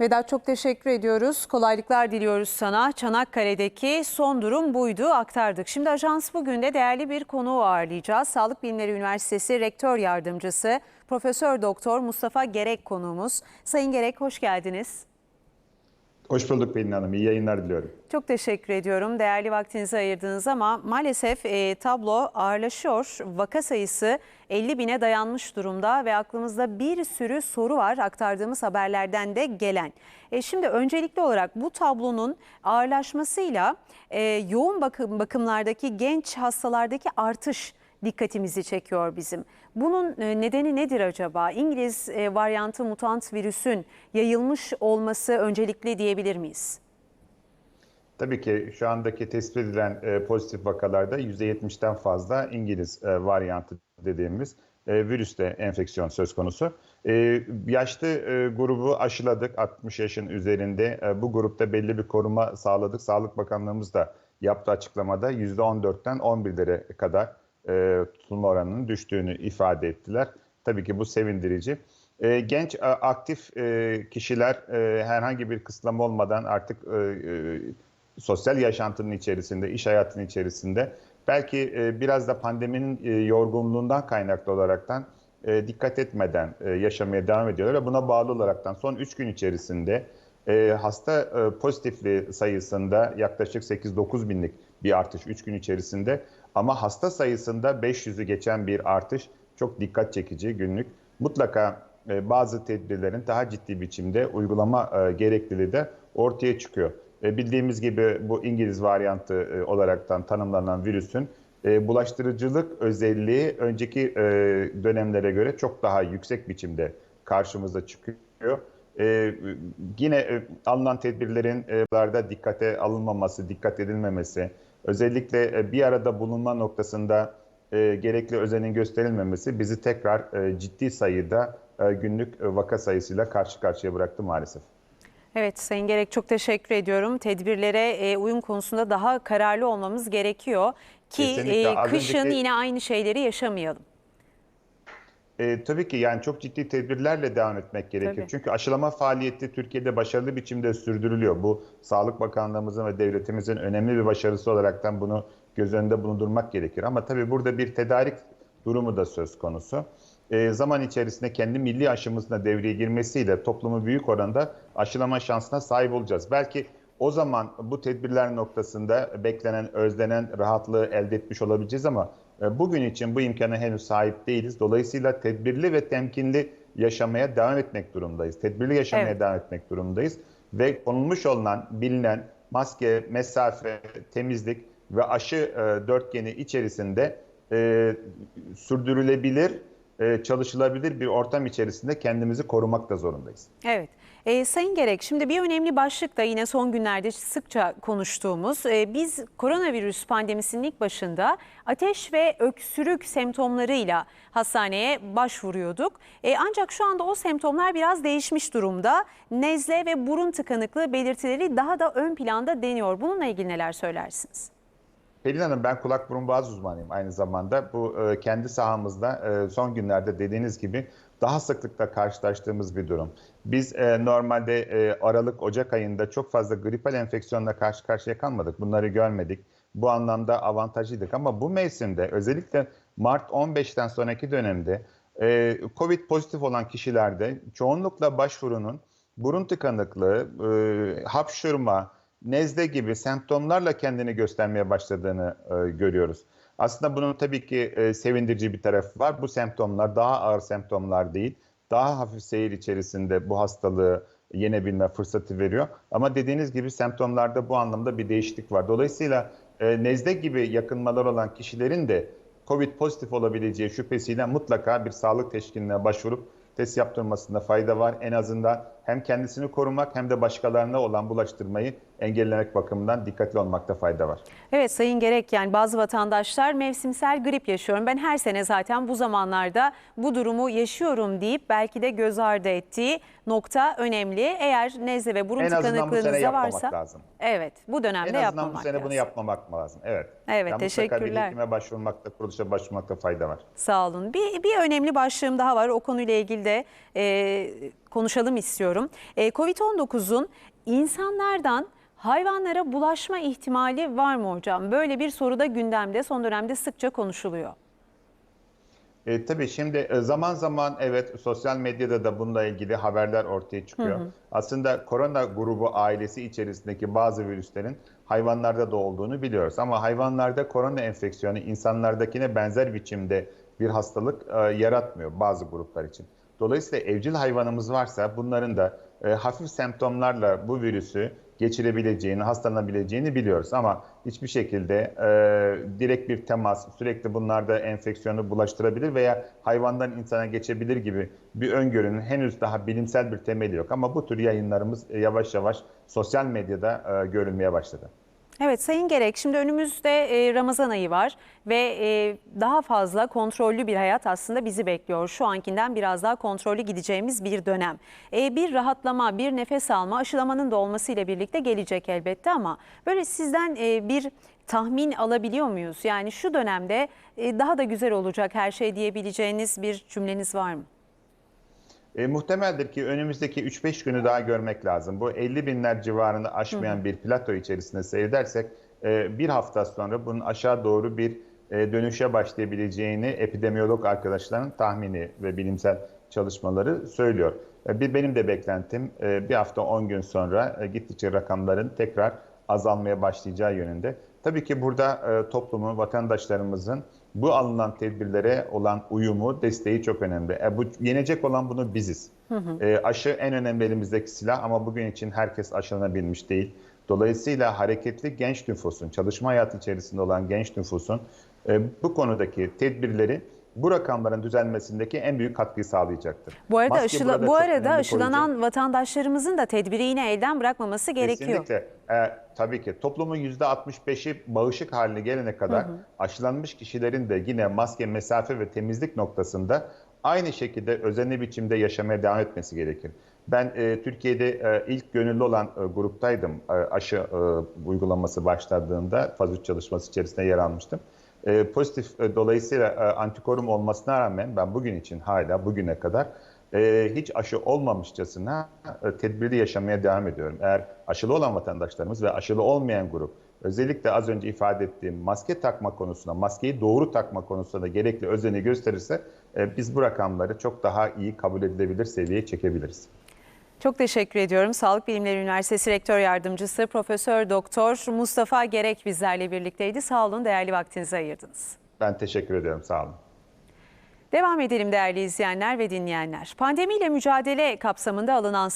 Vedat çok teşekkür ediyoruz. Kolaylıklar diliyoruz sana. Çanakkale'deki son durum buydu aktardık. Şimdi ajans bugün de değerli bir konuğu ağırlayacağız. Sağlık Bilimleri Üniversitesi Rektör Yardımcısı Profesör Doktor Mustafa Gerek konuğumuz. Sayın Gerek hoş geldiniz. Hoş bulduk Pelin Hanım. İyi yayınlar diliyorum. Çok teşekkür ediyorum. Değerli vaktinizi ayırdınız ama maalesef e, tablo ağırlaşıyor. Vaka sayısı 50 bine dayanmış durumda ve aklımızda bir sürü soru var aktardığımız haberlerden de gelen. E, şimdi öncelikli olarak bu tablonun ağırlaşmasıyla e, yoğun bakım bakımlardaki genç hastalardaki artış dikkatimizi çekiyor bizim. Bunun e, nedeni nedir acaba? İngiliz e, varyantı mutant virüsün yayılmış olması öncelikli diyebilir miyiz? Tabii ki şu andaki tespit edilen e, pozitif vakalarda %70'den fazla İngiliz e, varyantı dediğimiz virüste enfeksiyon söz konusu. Yaşlı grubu aşıladık 60 yaşın üzerinde. Bu grupta belli bir koruma sağladık. Sağlık Bakanlığımız da yaptığı açıklamada %14'ten 11'lere kadar e, tutulma oranının düştüğünü ifade ettiler. Tabii ki bu sevindirici. E, genç a, aktif e, kişiler e, herhangi bir kısıtlama olmadan artık e, e, sosyal yaşantının içerisinde, iş hayatının içerisinde belki e, biraz da pandeminin e, yorgunluğundan kaynaklı olaraktan e, dikkat etmeden e, yaşamaya devam ediyorlar ve buna bağlı olaraktan son 3 gün içerisinde e, hasta e, pozitifliği sayısında yaklaşık 8-9 binlik bir artış 3 gün içerisinde ama hasta sayısında 500'ü geçen bir artış çok dikkat çekici günlük. Mutlaka e, bazı tedbirlerin daha ciddi biçimde uygulama e, gerekliliği de ortaya çıkıyor. E, bildiğimiz gibi bu İngiliz varyantı olaraktan tanımlanan virüsün bulaştırıcılık özelliği önceki dönemlere göre çok daha yüksek biçimde karşımıza çıkıyor. E, yine alınan tedbirlerin e, dikkate alınmaması, dikkat edilmemesi, özellikle e, bir arada bulunma noktasında e, gerekli özenin gösterilmemesi bizi tekrar e, ciddi sayıda e, günlük e, vaka sayısıyla karşı karşıya bıraktı maalesef. Evet Sayın Gerek çok teşekkür ediyorum. Tedbirlere e, uyum konusunda daha kararlı olmamız gerekiyor ki Kesinlikle. e, kışın önceki- yine aynı şeyleri yaşamayalım. E, tabii ki yani çok ciddi tedbirlerle devam etmek gerekiyor. Tabii. Çünkü aşılama faaliyeti Türkiye'de başarılı biçimde sürdürülüyor. Bu Sağlık Bakanlığımızın ve devletimizin önemli bir başarısı olaraktan bunu göz önünde bulundurmak gerekir. Ama tabii burada bir tedarik durumu da söz konusu. E, zaman içerisinde kendi milli aşımızın da devreye girmesiyle toplumu büyük oranda aşılama şansına sahip olacağız. Belki o zaman bu tedbirler noktasında beklenen, özlenen rahatlığı elde etmiş olabileceğiz ama bugün için bu imkana henüz sahip değiliz. Dolayısıyla tedbirli ve temkinli yaşamaya devam etmek durumundayız. Tedbirli yaşamaya Evet. devam etmek durumundayız. Ve konulmuş olunan, bilinen maske, mesafe, temizlik ve aşı e, dörtgeni içerisinde e, sürdürülebilir, e, çalışılabilir bir ortam içerisinde kendimizi korumak da zorundayız. Evet. E, Sayın Gerek şimdi bir önemli başlık da yine son günlerde sıkça konuştuğumuz e, biz koronavirüs pandemisinin ilk başında ateş ve öksürük semptomlarıyla hastaneye başvuruyorduk. E, ancak şu anda o semptomlar biraz değişmiş durumda. Nezle ve burun tıkanıklığı belirtileri daha da ön planda deniyor. Bununla ilgili neler söylersiniz? Pelin Hanım ben kulak burun boğaz uzmanıyım aynı zamanda. Bu e, kendi sahamızda e, son günlerde dediğiniz gibi daha sıklıkla karşılaştığımız bir durum. Biz e, normalde e, Aralık, Ocak ayında çok fazla gripal enfeksiyonla karşı karşıya kalmadık. Bunları görmedik. Bu anlamda avantajlıydık ama bu mevsimde özellikle Mart 15'ten sonraki dönemde e, Covid pozitif olan kişilerde çoğunlukla başvurunun burun tıkanıklığı, e, hapşırma, nezle gibi semptomlarla kendini göstermeye başladığını e, görüyoruz. Aslında bunun tabii ki e, sevindirici bir tarafı var. Bu semptomlar daha ağır semptomlar değil, daha hafif seyir içerisinde bu hastalığı yenebilme fırsatı veriyor. Ama dediğiniz gibi semptomlarda bu anlamda bir değişiklik var. Dolayısıyla e, nezle gibi yakınmalar olan kişilerin de COVID pozitif olabileceği şüphesiyle mutlaka bir sağlık teşkiline başvurup test yaptırmasında fayda var. En azından hem kendisini korumak hem de başkalarına olan bulaştırmayı engellemek bakımından dikkatli olmakta fayda var. Evet Sayın Gerek yani bazı vatandaşlar mevsimsel grip yaşıyorum. Ben her sene zaten bu zamanlarda bu durumu yaşıyorum deyip belki de göz ardı ettiği nokta önemli. Eğer nezle ve burun En tıkanıklığınız da yapmamak varsa lazım. evet bu dönemde En azından yapmamak bu sene lazım. bunu yapmamak lazım. Evet. Evet, Yani mutlaka teşekkürler. hekime başvurmakta, kuruluşa başvurmakta fayda var. Sağ olun. Bir, bir önemli başlığım daha var. O konuyla ilgili de e, konuşalım istiyorum. E, Covid-19'un insanlardan hayvanlara bulaşma ihtimali var mı hocam? Böyle bir soru da gündemde son dönemde sıkça konuşuluyor. E, tabii şimdi e, zaman zaman evet sosyal medyada da bununla ilgili haberler ortaya çıkıyor. Aslında korona grubu ailesi içerisindeki bazı virüslerin hayvanlarda da olduğunu biliyoruz. Ama hayvanlarda korona enfeksiyonu insanlardakine benzer biçimde bir hastalık e, yaratmıyor bazı gruplar için. Dolayısıyla evcil hayvanımız varsa bunların da e, hafif semptomlarla bu virüsü geçirebileceğini, hastalanabileceğini biliyoruz. Ama hiçbir şekilde e, direkt bir temas sürekli bunlarda enfeksiyonu bulaştırabilir veya hayvandan insana geçebilir gibi bir öngörünün henüz daha bilimsel bir temeli yok. Ama bu tür yayınlarımız e, yavaş yavaş sosyal medyada e, görülmeye başladı. Evet Sayın Gerek şimdi önümüzde e, Ramazan ayı var ve e, daha fazla kontrollü bir hayat aslında bizi bekliyor. Şu ankinden biraz daha kontrollü gideceğimiz bir dönem. E, bir rahatlama, bir nefes alma aşılamanın da olmasıyla birlikte gelecek elbette ama böyle sizden bir tahmin alabiliyor muyuz? Yani şu dönemde daha da güzel olacak her şey diyebileceğiniz bir cümleniz var mı? E, muhtemeldir ki önümüzdeki 3-5 günü daha görmek lazım. Bu 50 binler civarını aşmayan bir plato içerisinde seyredersek e, bir hafta sonra bunun aşağı doğru bir e, dönüşe başlayabileceğini epidemiyolog arkadaşların tahmini ve bilimsel çalışmaları söylüyor. E, bir benim de beklentim e, bir hafta 10 gün sonra e, gittikçe rakamların tekrar azalmaya başlayacağı yönünde. Tabii ki burada e, toplumun, vatandaşlarımızın bu alınan tedbirlere olan uyumu, desteği çok önemli. E, bu yenecek olan bunu biziz. E, aşı en önemli elimizdeki silah ama bugün için herkes aşılanabilmiş değil. Dolayısıyla hareketli genç nüfusun, çalışma hayatı içerisinde olan genç nüfusun e, bu konudaki tedbirleri bu rakamların düzelmesindeki en büyük katkıyı sağlayacaktır. Bu arada, Maske aşıla, bu arada aşılanan koruyucu. vatandaşlarımızın da tedbiri yine elden bırakmaması gerekiyor. Kesinlikle. Ee, tabii ki toplumun %65'i bağışık haline gelene kadar aşılanmış kişilerin de yine maske, mesafe ve temizlik noktasında aynı şekilde özenli biçimde yaşamaya devam etmesi gerekir. Ben e, Türkiye'de e, ilk gönüllü olan e, gruptaydım. E, aşı e, uygulaması başladığında faz 3 çalışması içerisinde yer almıştım. E, pozitif e, dolayısıyla e, antikorum olmasına rağmen ben bugün için hala bugüne kadar e, hiç aşı olmamışçasına e, tedbirli yaşamaya devam ediyorum. Eğer aşılı olan vatandaşlarımız ve aşılı olmayan grup özellikle az önce ifade ettiğim maske takma konusunda, maskeyi doğru takma konusunda da gerekli özeni gösterirse e, biz bu rakamları çok daha iyi kabul edilebilir seviyeye çekebiliriz. Çok teşekkür ediyorum. Sağlık Bilimleri Üniversitesi Rektör Yardımcısı Profesör Doktor Mustafa Gerek bizlerle birlikteydi. Sağ olun, değerli vaktinizi ayırdınız. Ben teşekkür ediyorum. Sağ olun. Devam edelim değerli izleyenler ve dinleyenler. Pandemiyle mücadele kapsamında alınan